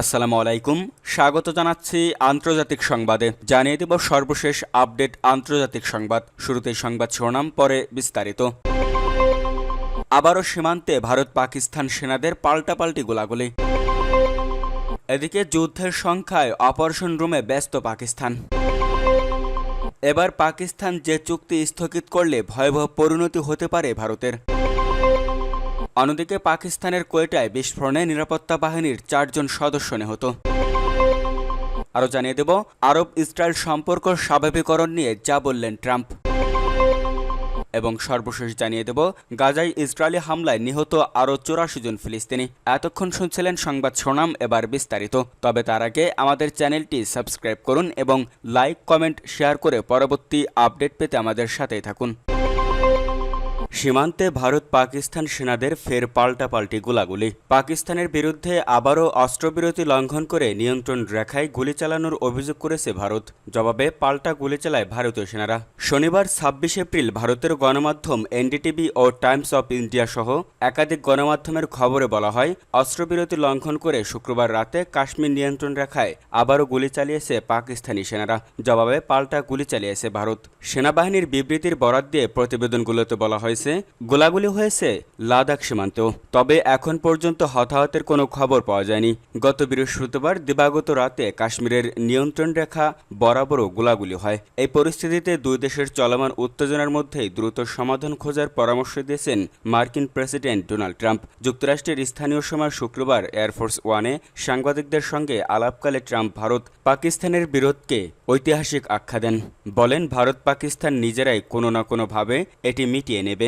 আসসালামু আলাইকুম। স্বাগত জানাচ্ছি আন্তর্জাতিক সংবাদে। জানিয়ে দেব সর্বশেষ আপডেট আন্তর্জাতিক সংবাদ। শুরুতেই সংবাদ শিরোনাম, পরে বিস্তারিত। আবারও সীমান্তে ভারত পাকিস্তান সেনাদের পাল্টাপাল্টি গোলাগুলি। এদিকে যুদ্ধের সংখ্যায় অপারেশন রুমে ব্যস্ত পাকিস্তান। এবার পাকিস্তান যে চুক্তি স্থগিত করলে ভয়াবহ পরিণতি হতে পারে ভারতের। অন্যদিকে পাকিস্তানের কোয়েটায় বিস্ফোরণে নিরাপত্তা বাহিনীর চারজন সদস্য নিহত। আরও জানিয়ে দেব, আরব ইসরায়েল সম্পর্ক স্বাভাবিকরণ নিয়ে যা বললেন ট্রাম্প। এবং সর্বশেষ জানিয়ে দেব, গাজায় ইসরায়েলি হামলায় নিহত আরও চুরাশি জন ফিলিস্তিনি। এতক্ষণ শুনছিলেন সংবাদ শোনাম এবার বিস্তারিত। তবে তার আগে আমাদের চ্যানেলটি সাবস্ক্রাইব করুন এবং লাইক, কমেন্ট, শেয়ার করে পরবর্তী আপডেট পেতে আমাদের সাথেই থাকুন। সীমান্তে ভারত পাকিস্তান সেনাদের ফের পাল্টাপাল্টি গোলাগুলি। পাকিস্তানের বিরুদ্ধে আবারও অস্ত্রবিরতি লঙ্ঘন করে নিয়ন্ত্রণ রেখায় গুলি চালানোর অভিযোগ করেছে ভারত। জবাবে পাল্টা গুলি চালায় ভারতীয় সেনারা। শনিবার ছাব্বিশ এপ্রিল ভারতের গণমাধ্যম এনডিটিভি ও টাইমস অফ ইন্ডিয়া সহ একাধিক গণমাধ্যমের খবরে বলা হয়, অস্ত্রবিরতি লঙ্ঘন করে শুক্রবার রাতে কাশ্মীর নিয়ন্ত্রণ রেখায় আবারও গুলি চালিয়েছে পাকিস্তানি সেনারা। জবাবে পাল্টা গুলি চালিয়েছে ভারত। সেনাবাহিনীর বিবৃতির বরাত দিয়ে প্রতিবেদনগুলোতে বলা হয়েছে, গোলাগুলি হয়েছে লাদাখ সীমান্তেও তবে এখন পর্যন্ত হতাহতের কোনো খবর পাওয়া যায়নি। গত বৃহস্পতিবার দিবাগত রাতে কাশ্মীরের নিয়ন্ত্রণ রেখা বরাবরও গোলাগুলি হয়। এই পরিস্থিতিতে দুই দেশের চলমান উত্তেজনার মধ্যেই দ্রুত সমাধান খোঁজার পরামর্শ দিয়েছেন মার্কিন প্রেসিডেন্ট ডোনাল্ড ট্রাম্প। যুক্তরাষ্ট্রের স্থানীয় সময় শুক্রবার এয়ারফোর্স ওয়ানে সাংবাদিকদের সঙ্গে আলাপকালে ট্রাম্প ভারত পাকিস্তানের বিরোধকে ঐতিহাসিক আখ্যা দেন। বলেন ভারত পাকিস্তান নিজেরাই কোনো না কোনোভাবে এটি মিটিয়ে নেবে।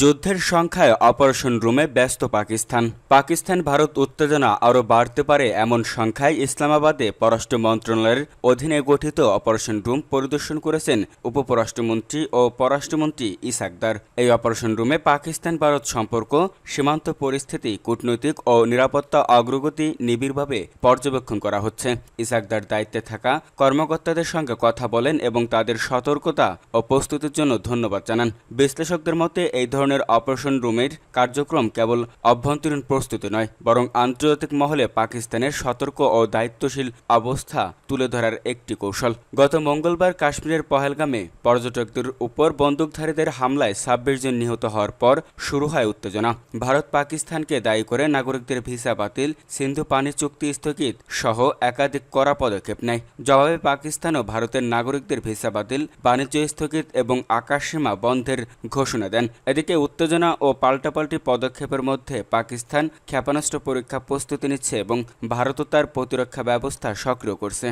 যুদ্ধের সংখ্যায় অপারেশন রুমে ব্যস্ত পাকিস্তান। পাকিস্তান, ভারত উত্তেজনা আরও বাড়তে পারে এমন সংখ্যায় ইসলামাবাদে পররাষ্ট্র মন্ত্রণালয়ের অধীনে গঠিত অপারেশন রুম পরিদর্শন করেছেন উপপরাষ্ট্রমন্ত্রী ও পররাষ্ট্রমন্ত্রী ইসাকদার এই অপারেশন রুমে পাকিস্তান, ভারত সম্পর্ক, সীমান্ত পরিস্থিতি, কূটনৈতিক ও নিরাপত্তা অগ্রগতি নিবিড়ভাবে পর্যবেক্ষণ করা হচ্ছে। ইসাকদার দায়িত্বে থাকা কর্মকর্তাদের সঙ্গে কথা বলেন এবং তাদের সতর্কতা ও প্রস্তুতির জন্য ধন্যবাদ জানান। বিশ্লেষকদের মতে, এই ধরনের ধরনের অপারেশন রুমের কার্যক্রম কেবল অভ্যন্তরীণ প্রস্তুতি নয়, বরং আন্তর্জাতিক মহলে পাকিস্তানের সতর্ক ও দায়িত্বশীল অবস্থা তুলে ধরার একটি কৌশল। গত মঙ্গলবার কাশ্মীরের পহেলগামে পর্যটকদের উপর বন্দুকধারীদের হামলায় ছাব্বিশ জন নিহত হওয়ার পর শুরু হয় উত্তেজনা। ভারত পাকিস্তানকে দায়ী করে নাগরিকদের ভিসা বাতিল, সিন্ধু পানি চুক্তি স্থগিত সহ একাধিক কড়া পদক্ষেপ নেয়। জবাবে পাকিস্তান ও ভারতের নাগরিকদের ভিসা বাতিল, বাণিজ্য স্থগিত এবং আকাশসীমা বন্ধের ঘোষণা দেন। এদিকে উত্তেজনা ও পাল্টাপাল্টি পদক্ষেপের মধ্যে পাকিস্তান ক্ষেপণাস্ত্র পরীক্ষা প্রস্তুতি নিচ্ছে এবং ভারতও তার প্রতিরক্ষা ব্যবস্থা সক্রিয় করছে।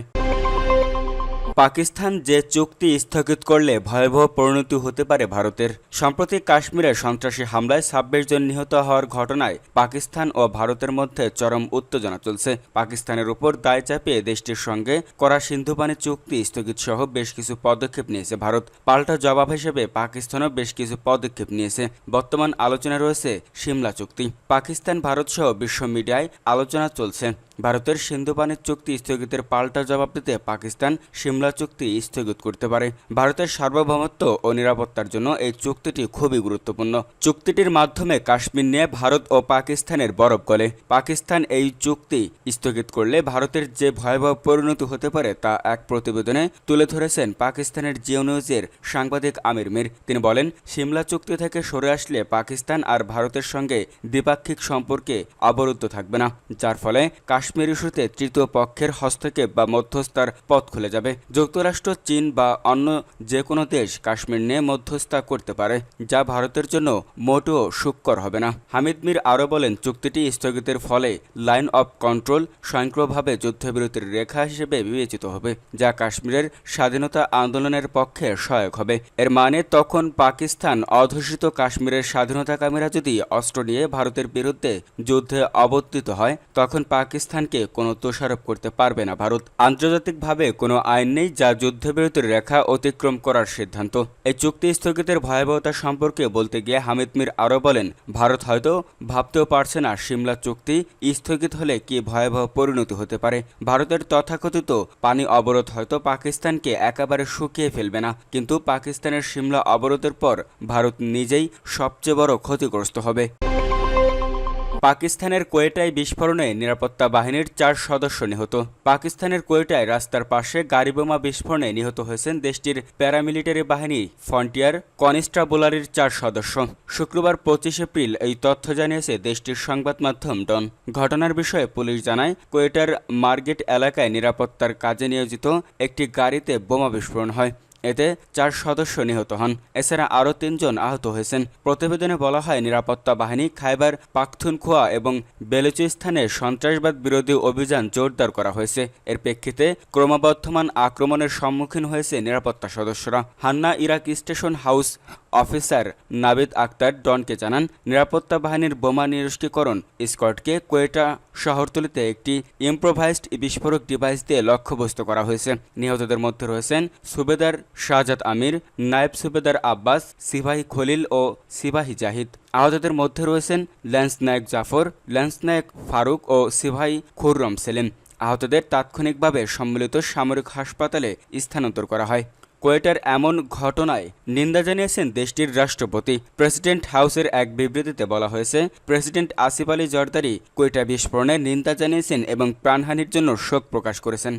পাকিস্তান যে চুক্তি স্থগিত করলে ভয়াবহ পরিণতি হতে পারে ভারতের। সম্প্রতি কাশ্মীরে সন্ত্রাসী হামলায় ছাব্বিশ জন নিহত হওয়ার ঘটনায় পাকিস্তান ও ভারতের মধ্যে চরম উত্তেজনা চলছে। পাকিস্তানের উপর দায় চাপিয়ে দেশটির সঙ্গে করা সিন্ধুপানি চুক্তি স্থগিত সহ বেশ কিছু পদক্ষেপ নিয়েছে ভারত। পাল্টা জবাব হিসেবে পাকিস্তানও বেশ কিছু পদক্ষেপ নিয়েছে। বর্তমান আলোচনা রয়েছে সিমলা চুক্তি। পাকিস্তান, ভারত সহ বিশ্ব মিডিয়ায় আলোচনা চলছে। ভারতের সিন্ধু পানির চুক্তি স্থগিতের পাল্টা জবাব দিতে পাকিস্তান সিমলা চুক্তি স্থগিত করতে পারে। ভারতের সার্বভৌমত্ব ও নিরাপত্তার জন্য এই চুক্তিটি খুবই গুরুত্বপূর্ণ। চুক্তিটির মাধ্যমে কাশ্মীর নিয়ে ভারত ও পাকিস্তানের বরফ গলে। পাকিস্তান এই চুক্তি স্থগিত করলে ভারতের যে ভয়াবহ পরিণতি হতে পারে তা এক প্রতিবেদনে তুলে ধরেছেন পাকিস্তানের জিও নিউজের সাংবাদিক আমির মির। তিনি বলেন, সিমলা চুক্তি থেকে সরে আসলে পাকিস্তান আর ভারতের সঙ্গে দ্বিপাক্ষিক সম্পর্কে অবরুদ্ধ থাকবে না, যার ফলে কাশ্মীর ইস্যুতে তৃতীয় পক্ষের হস্তক্ষেপ বা মধ্যস্থার পথ খুলে যাবে। যুক্তরাষ্ট্র, চীন বা অন্য যে কোনো দেশ কাশ্মীর নিয়ে মধ্যস্থা করতে পারে, যা ভারতের জন্য মোটেও সুকর হবে না। হামিদ মির আরও বলেন, চুক্তিটি স্থগিতের ফলে লাইন অফ কন্ট্রোল স্বয়ংক্রিয়ভাবে যুদ্ধবিরতির রেখা হিসেবে বিবেচিত হবে, যা কাশ্মীরের স্বাধীনতা আন্দোলনের পক্ষে সহায়ক হবে। এর মানে তখন পাকিস্তান অধ্যুষিত কাশ্মীরের স্বাধীনতাকামীরা যদি অস্ত্র নিয়ে ভারতের বিরুদ্ধে যুদ্ধে অবতীর্ণ হয়, তখন পাকিস্তানকে কোনো দোষারোপ করতে পারবে না ভারত। আন্তর্জাতিকভাবে কোনো আইন নেই যা যুদ্ধবিরতির রেখা অতিক্রম করার সিদ্ধান্ত। এই চুক্তি স্থগিতের ভয়াবহতা সম্পর্কে বলতে গিয়ে হামিদ মির আরও বলেন, ভারত হয়তো ভাবতেও পারছে না সিমলা চুক্তি স্থগিত হলে কি ভয়াবহ পরিণতি হতে পারে। ভারতের তথাকথিত পানি অবরোধ হয়তো পাকিস্তানকে একেবারে শুকিয়ে ফেলবে না, কিন্তু পাকিস্তানের সিমলা অবরোধের পর ভারত নিজেই সবচেয়ে বড় ক্ষতিগ্রস্ত হবে। পাকিস্তানের কোয়েটায় বিস্ফোরণে নিরাপত্তা বাহিনীর চার সদস্য নিহত। পাকিস্তানের কোয়েটায় রাস্তার পাশে গাড়ি বোমা বিস্ফোরণে নিহত হয়েছেন দেশটির প্যারামিলিটারি বাহিনী ফ্রন্টিয়ার কনস্টাবুলারির চার সদস্য। শুক্রবার পঁচিশ এপ্রিল এই তথ্য জানিয়েছে দেশটির সংবাদ মাধ্যম ডন। ঘটনার বিষয়ে পুলিশ জানায়, কোয়েটার মার্গেট এলাকায় নিরাপত্তার কাজে নিয়োজিত একটি গাড়িতে বোমা বিস্ফোরণ হয়। এতে চার সদস্য নিহত হন। এছাড়া আরও তিনজন আহত হয়েছেন। প্রতিবেদনে বলা হয়, নিরাপত্তা বাহিনী খাইবার পাখতুনখোয়া এবং বেলুচিস্তানে সন্ত্রাসবাদ বিরোধী অভিযান জোরদার করা হয়েছে। এর প্রেক্ষিতে ক্রমবর্ধমান আক্রমণের সম্মুখীন হয়েছে নিরাপত্তা সদস্যরা। Hanna Urak station house officer Navid Akhtar ডনকে জানান, নিরাপত্তা বাহিনীর বোমা নিরস্ত্রীকরণ স্কটকে কোয়েটা শহরতলিতে একটি ইম্প্রোভাইজড বিস্ফোরক ডিভাইস দিয়ে লক্ষ্যবস্তু করা হয়েছে। নিহতদের মধ্যে রয়েছেন সুবেদার শাহজাদ আমির, নায়েব সুবেদার আব্বাস, সিপাহী খলিল ও সিপাহী জাহিদ। আহতদের মধ্যে রয়েছেন ল্যান্স নায়ক জাফর ল্যান্স নায়ক ফারুক ও সিপাহী খুররম সেলিম। আহতদের তাৎক্ষণিকভাবে সম্মিলিত সামরিক হাসপাতালে স্থানান্তর করা হয়। কোয়েটার এমন ঘটনায় নিন্দা জানিয়েছেন দেশটির রাষ্ট্রপতি। প্রেসিডেন্ট হাউসের এক বিবৃতিতে বলা হয়েছে, প্রেসিডেন্ট আসিফ আলী জর্দারি কোয়েটা বিস্ফোরণের নিন্দা জানিয়েছেন এবং প্রাণহানির জন্য শোক প্রকাশ করেছেন।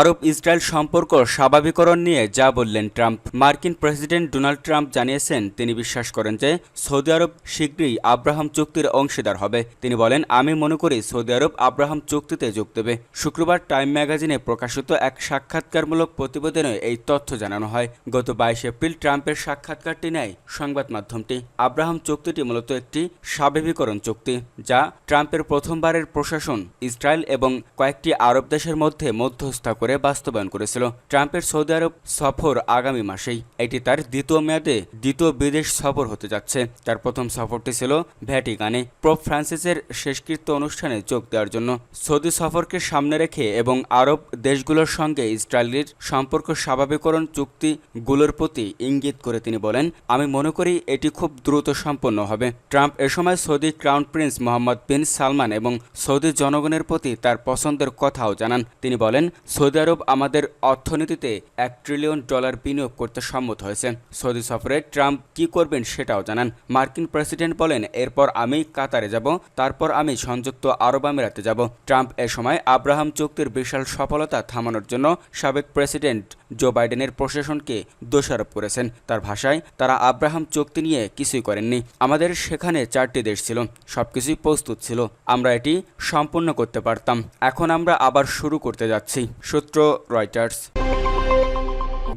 আরব ইসরায়েল সম্পর্ক স্বাভাবিকরণ নিয়ে যা বললেন ট্রাম্প। মার্কিন প্রেসিডেন্ট ডোনাল্ড ট্রাম্প জানিয়েছেন, তিনি বিশ্বাস করেন যে সৌদি আরব শীঘ্রই আব্রাহাম চুক্তির অংশীদার হবে। তিনি বলেন, আমি মনে করি সৌদি আরব আব্রাহাম চুক্তিতে যোগ দেবে। শুক্রবার টাইম ম্যাগাজিনে প্রকাশিত এক সাক্ষাৎকারমূলক প্রতিবেদনে এই তথ্য জানানো হয়। গত বাইশ এপ্রিল ট্রাম্পের সাক্ষাৎকারটি নেয় সংবাদ মাধ্যমটি। আব্রাহাম চুক্তিটি মূলত একটি স্বাভাবিকরণ চুক্তি, যা ট্রাম্পের প্রথমবারের প্রশাসন ইসরায়েল এবং কয়েকটি আরব দেশের মধ্যে মধ্যস্থতা করে বাস্তবায়ন করেছিল। ট্রাম্পের সৌদি আরব সফর আগামী মাসেই। এটি তার দ্বিতীয় মেয়াদে দ্বিতীয় বিদেশ সফর হতে যাচ্ছে। তার প্রথম সফরটি ছিল ভ্যাটিকানে। প্রোপ ফ্রান্সিসের শেষকৃত্য অনুষ্ঠানে যোগ দেওয়ার জন্য। সৌদি সফরকে সামনে রেখে এবং আরব দেশগুলোর সঙ্গে ইসরায়েলের সম্পর্ক স্বাভাবিকরণ চুক্তিগুলোর প্রতি ইঙ্গিত করে তিনি বলেন, আমি মনে করি এটি খুব দ্রুত সম্পন্ন হবে। ট্রাম্প এ সময় Saudi crown prince Mohammed bin Salman এবং সৌদি জনগণের প্রতি তার পছন্দের কথাও জানান। তিনি বলেন সৌদি আরব আমাদের অর্থনীতিতে এক ট্রিলিয়ন ডলার বিনিয়োগ করতে সম্মত হয়েছে। সৌদি সফরে ট্রাম্প কি করবেন সেটাও জানান। মার্কিন প্রেসিডেন্ট বলেন, এরপর আমি কাতারে যাব, তারপর আমি সংযুক্ত আরব আমিরাতে যাব। ট্রাম্প এ সময় আব্রাহাম চুক্তির বিশাল সফলতা থামানোর জন্য সাবেক প্রেসিডেন্ট জো বাইডেনের প্রশাসনকে দোষারোপ করেছেন। তার ভাষায়, তারা আব্রাহাম চুক্তি নিয়ে কিছুই করেননি। আমাদের সেখানে চারটি দেশ ছিল, সবকিছুই প্রস্তুত ছিল। আমরা এটি সম্পূর্ণ করতে পারতাম। এখন আমরা আবার শুরু করতে যাচ্ছি। সূত্র রয়টার্স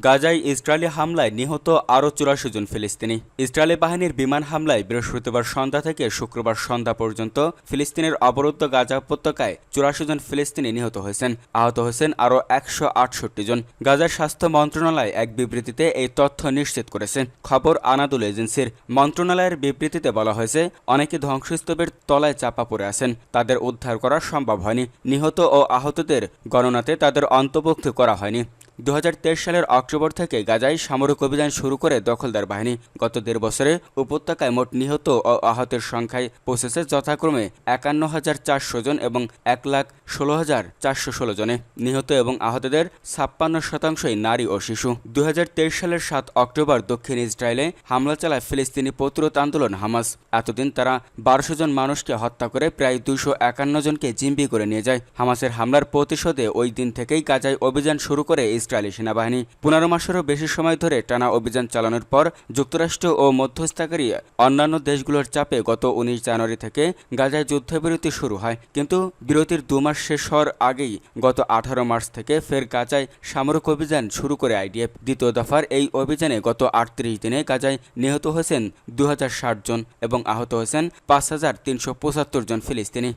গাজায় ইসরায়েলি হামলায় নিহত আরও চুরাশি জন ফিলিস্তিনি। ইসরায়েলি বাহিনীর বিমান হামলায় বৃহস্পতিবার সন্ধ্যা থেকে শুক্রবার সন্ধ্যা পর্যন্ত ফিলিস্তিনের অবরুদ্ধ গাজা উপত্যকায় চুরাশি জন ফিলিস্তিনি নিহত হয়েছেন। আহত হয়েছেন আরও একশো আটষট্টি জন। গাজার স্বাস্থ্য মন্ত্রণালয় এক বিবৃতিতে এই তথ্য নিশ্চিত করেছে। খবর আনাদুল এজেন্সির। মন্ত্রণালয়ের বিবৃতিতে বলা হয়েছে, অনেকে ধ্বংসস্তূপের তলায় চাপা পড়ে আছেন। তাদের উদ্ধার করা সম্ভব হয়নি। নিহত ও আহতদের গণনাতে তাদের অন্তর্ভুক্ত করা হয়নি। দু হাজার তেইশ সালের অক্টোবর থেকে গাজায় সামরিক অভিযান শুরু করে দখলদার বাহিনী গত দেড় বছরে উপত্যকায় মোট নিহত ও আহতের সংখ্যায় পৌঁছেছে যথাক্রমে একান্ন হাজার চারশো জন এবং এক লাখ ষোলো হাজার চারশো ষোলো জনে। নিহত এবং আহতদের ছাপ্পান্ন শতাংশই নারী ও শিশু। দু হাজার তেইশ সালের সাত অক্টোবর দক্ষিণ ইসরায়েলে হামলা চালায় ফিলিস্তিনি প্রতিরোধ আন্দোলন হামাস। এতদিন তারা বারোশো জন মানুষকে হত্যা করে প্রায় দুইশো একান্ন জনকে জিম্বি করে নিয়ে যায়। হামাসের হামলার প্রতিশোধে ওই দিন থেকেই গাজায় অভিযান শুরু করে ইসরায়েলি সেনাবাহিনী পনেরো মাসেরও বেশি সময় ধরে টানা অভিযান চালানোর পর যুক্তরাষ্ট্র ও মধ্যস্থাকারী অন্যান্য দেশগুলোর চাপে গত উনিশ জানুয়ারি থেকে গাজায় যুদ্ধবিরতি শুরু হয়। কিন্তু বিরতির দু মাস শেষ হওয়ার আগেই গত আঠারো মার্চ থেকে ফের গাজায় সামরিক অভিযান শুরু করে আইডিএফ। দ্বিতীয় দফার এই অভিযানে গত আটত্রিশ দিনে গাজায় নিহত হয়েছেন দু হাজার ষাট জন এবং আহত হয়েছেন পাঁচ হাজার তিনশো পঁচাত্তর জন ফিলিস্তিনি।